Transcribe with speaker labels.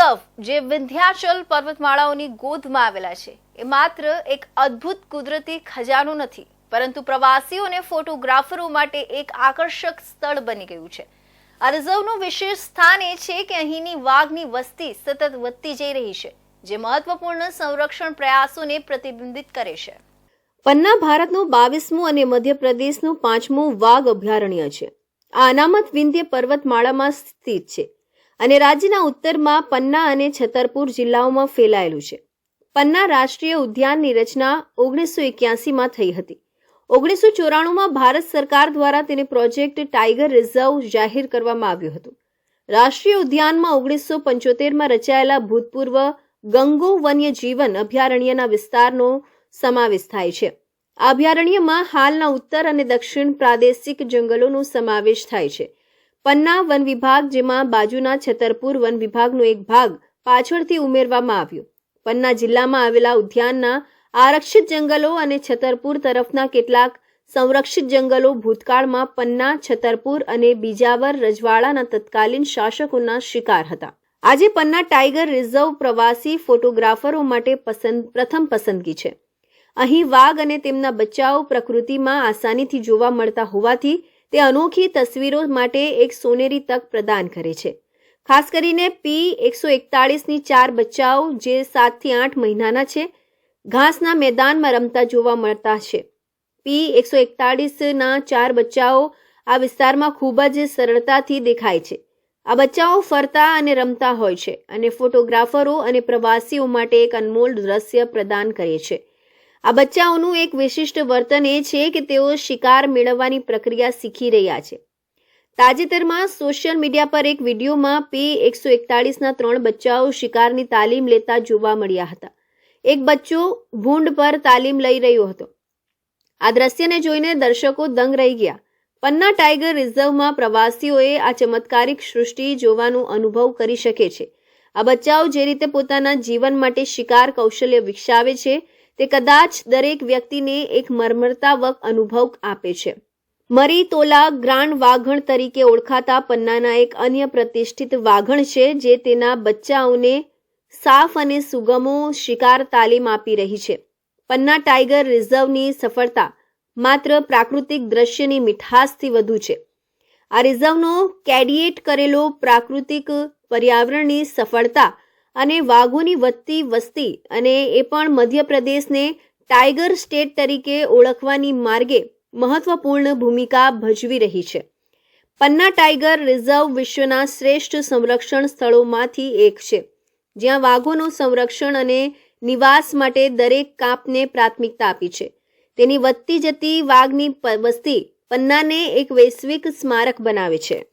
Speaker 1: Reserve જે વિંધ્યાચલ પર્વતમાળાઓની ગોદમાં આવેલા છે. એ માત્ર એક અદ્ભુત કુદરતી ખજાનો નથી, પરંતુ પ્રવાસીઓ અને ફોટોગ્રાફરો માટે એક આકર્ષક સ્થળ બની ગયું છે. આ રિઝર્વનું વિશેષ સ્થાન એ છે કે અહીંની વાઘની વસ્તી સતત વધતી જઈ રહી છે, જે મહત્વપૂર્ણ સંરક્ષણ પ્રયાસોને પ્રતિબિંબિત કરે છે. પન્ના ભારતનું બાવીસમું અને મધ્યપ્રદેશનું પાંચમું વાઘ અભયારણ્ય છે. આ અનામત વિંધ્ય પર્વતમાળામાં સ્થિત છે. અને રાજ્યના ઉત્તરમાં પન્ના અને છતરપુર જિલ્લાઓમાં ફેલાયેલું છે. પન્ના રાષ્ટ્રીય ઉદ્યાનની રચના ઓગણીસો એક્યાસીમાં થઈ હતી. ઓગણીસો ચોરાણુંમાં ભારત સરકાર દ્વારા તેને પ્રોજેક્ટ ટાઈગર રિઝર્વ જાહેર કરવામાં આવ્યું હતું. રાષ્ટ્રીય ઉદ્યાનમાં ઓગણીસો પંચોતેરમાં રચાયેલા ભૂતપૂર્વ ગંગો વન્ય જીવન અભયારણ્યના વિસ્તારનો સમાવેશ થાય છે. આ અભયારણ્યમાં હાલના ઉત્તર અને દક્ષિણ પ્રાદેશિક જંગલોનો સમાવેશ થાય છે. પન્ના વન વિભાગ, જેમાં બાજુના છતરપુર વન વિભાગનો એક ભાગ પાછળથી ઉમેરવામાં આવ્યો. પન્ના જિલ્લામાં આવેલા ઉદ્યાનના આરક્ષિત જંગલો અને છતરપુર તરફના કેટલાક સંરક્ષિત જંગલો ભૂતકાળમાં પન્ના, છતરપુર અને બીજાવર રજવાડાના તત્કાલીન શાસકોના શિકાર હતા. આજે પન્ના ટાઈગર રિઝર્વ પ્રવાસી ફોટોગ્રાફરો માટે પસંદ, પ્રથમ પસંદગી છે. અહીં વાઘ અને તેમના બચ્ચાઓ પ્રકૃતિમાં આસાનીથી જોવા મળતા હોવાથી તે અનોખી તસવીરો માટે એક સોનેરી તક પ્રદાન કરે છે. ખાસ કરીને પી એકસો એકતાળીસની ચાર બચ્ચાઓ જે સાતથી આઠ મહિનાના છે, ઘાસના મેદાનમાં રમતા જોવા મળતા છે. પી એકસો એકતાળીસના ચાર બચ્ચાઓ આ વિસ્તારમાં ખૂબ જ સરળતાથી દેખાય છે. આ બચ્ચાઓ ફરતા અને રમતા હોય છે અને ફોટોગ્રાફરો અને પ્રવાસીઓ માટે એક અનમોલ દ્રશ્ય પ્રદાન કરે છે. આ બચ્ચાઓનું એક વિશિષ્ટ વર્તન એ છે કે તેઓ શિકાર મેળવવાની પ્રક્રિયા શીખી રહ્યા છે. તાજેતરમાં સોશિયલ મીડિયા પર એક વિડીયોમાં પી એકસો એકતાળીસના ત્રણ બચ્ચાઓ શિકારની તાલીમ લેતા જોવા મળ્યા હતા. એક બચ્ચો ભૂંડ પર તાલીમ લઈ રહ્યો હતો. આ દ્રશ્યને જોઈને દર્શકો દંગ રહી ગયા. પન્ના ટાઈગર રિઝર્વમાં પ્રવાસીઓએ આ ચમત્કારિક સૃષ્ટિ જોવાનો અનુભવ કરી શકે છે. આ બચ્ચાઓ જે રીતે પોતાના જીવન માટે શિકાર કૌશલ્ય વિકસાવે છે તે કદાચ દરેક વ્યક્તિને એક મર્મરતાવક અનુભવ આપે છે. મરી તોલા ગ્રાન્ડ વાઘણ તરીકે ઓળખાતા પન્નાના એક અન્ય પ્રતિષ્ઠિત વાઘણ છે જે તેના બચ્ચાઓને સાફ અને સુગમો શિકાર તાલીમ આપી રહી છે. પન્ના ટાઈગર રિઝર્વની સફળતા માત્ર પ્રાકૃતિક દ્રશ્યની મીઠાસથી વધુ છે. આ રિઝર્વનો કેડિએટ કરેલો પ્રાકૃતિક પર્યાવરણની સફળતા અને વાઘોની વધતી વસ્તી અને એ પણ મધ્યપ્રદેશને ટાઈગર સ્ટેટ તરીકે ઓળખવાની માર્ગે મહત્વપૂર્ણ ભૂમિકા ભજવી રહી છે. પન્ના ટાઈગર રિઝર્વ વિશ્વના શ્રેષ્ઠ સંરક્ષણ સ્થળોમાંથી એક છે. જ્યાં વાઘોનું સંરક્ષણ અને નિવાસ માટે દરેક કાપને પ્રાથમિકતા આપી છે. તેની વધતી જતી વાઘની વસ્તી પન્નાને એક વૈશ્વિક સ્મારક બનાવે છે.